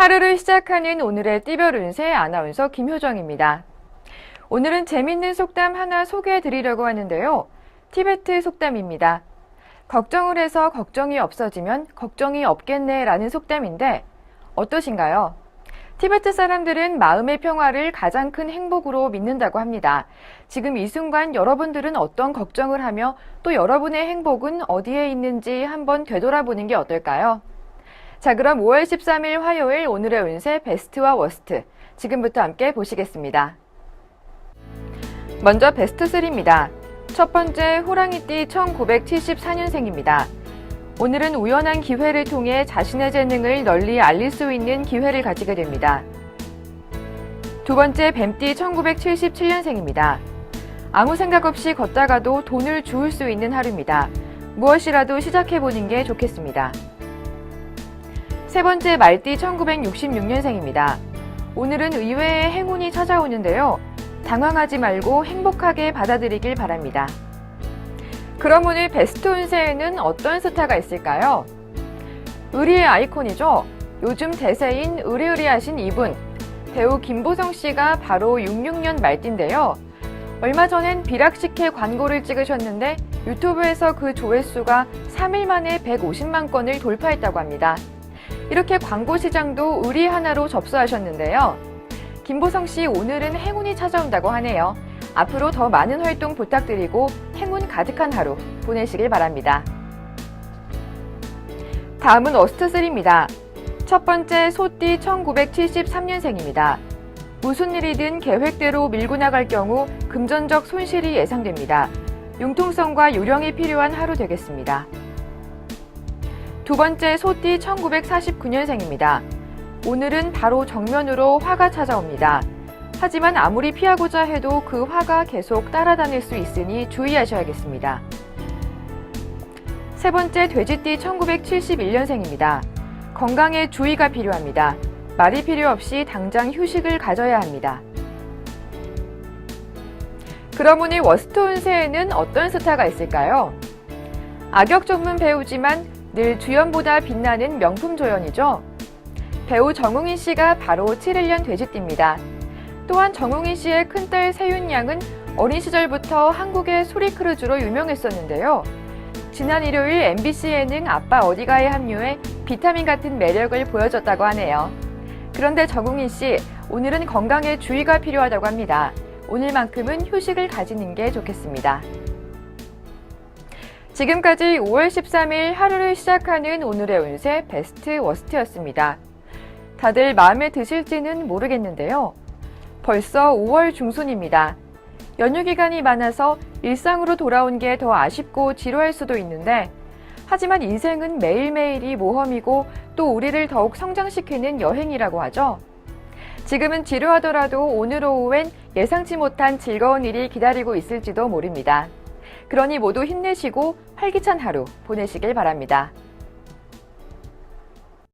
하루를 시작하는 오늘의 띠별 운세 아나운서 김효정입니다. 오늘은 재밌는 속담 하나 소개해 드리려고 하는데요. 티베트 속담입니다. 걱정을 해서 걱정이 없어지면 걱정이 없겠네 라는 속담인데 어떠신가요? 티베트 사람들은 마음의 평화를 가장 큰 행복으로 믿는다고 합니다. 지금 이 순간 여러분들은 어떤 걱정을 하며 또 여러분의 행복은 어디에 있는지 한번 되돌아보는 게 어떨까요? 자, 그럼 5월 13일 화요일 오늘의 운세 베스트와 워스트. 지금부터 함께 보시겠습니다. 먼저 베스트 3입니다. 첫 번째 호랑이띠 1974년생입니다. 오늘은 우연한 기회를 통해 자신의 재능을 널리 알릴 수 있는 기회를 가지게 됩니다. 두 번째 뱀띠 1977년생입니다. 아무 생각 없이 걷다가도 돈을 주울 수 있는 하루입니다. 무엇이라도 시작해보는 게 좋겠습니다. 세 번째 말띠 1966년생입니다. 오늘은 의외의 행운이 찾아오는데요. 당황하지 말고 행복하게 받아들이길 바랍니다. 그럼 오늘 베스트 운세에는 어떤 스타가 있을까요? 의리의 아이콘이죠. 요즘 대세인 의리의리하신 이분. 배우 김보성 씨가 바로 66년 말띠인데요. 얼마 전엔 비락식혜 광고를 찍으셨는데 유튜브에서 그 조회수가 3일 만에 150만 건을 돌파했다고 합니다. 이렇게 광고 시장도 의리 하나로 접수하셨는데요. 김보성 씨 오늘은 행운이 찾아온다고 하네요. 앞으로 더 많은 활동 부탁드리고 행운 가득한 하루 보내시길 바랍니다. 다음은 어스트3입니다. 첫 번째 소띠 1973년생입니다. 무슨 일이든 계획대로 밀고 나갈 경우 금전적 손실이 예상됩니다. 융통성과 요령이 필요한 하루 되겠습니다. 두 번째 소띠 1949년생입니다. 오늘은 바로 정면으로 화가 찾아옵니다. 하지만 아무리 피하고자 해도 그 화가 계속 따라다닐 수 있으니 주의하셔야겠습니다. 세 번째 돼지띠 1971년생입니다. 건강에 주의가 필요합니다. 말이 필요 없이 당장 휴식을 가져야 합니다. 오늘 워스트 운세에는 어떤 스타가 있을까요? 악역 전문 배우지만 늘 주연보다 빛나는 명품 조연이죠. 배우 정웅인 씨가 바로 7일년 돼지띠입니다. 또한 정웅인 씨의 큰딸 세윤 양은 어린 시절부터 한국의 소리 크루즈로 유명했었는데요. 지난 일요일 MBC 예능 아빠 어디가에 합류해 비타민 같은 매력을 보여줬다고 하네요. 그런데 정웅인 씨, 오늘은 건강에 주의가 필요하다고 합니다. 오늘만큼은 휴식을 가지는 게 좋겠습니다. 지금까지 5월 13일 하루를 시작하는 오늘의 운세 베스트 워스트였습니다. 다들 마음에 드실지는 모르겠는데요. 벌써 5월 중순입니다. 연휴 기간이 많아서 일상으로 돌아온 게 더 아쉽고 지루할 수도 있는데, 하지만 인생은 매일매일이 모험이고 또 우리를 더욱 성장시키는 여행이라고 하죠. 지금은 지루하더라도 오늘 오후엔 예상치 못한 즐거운 일이 기다리고 있을지도 모릅니다. 그러니 모두 힘내시고 활기찬 하루 보내시길 바랍니다.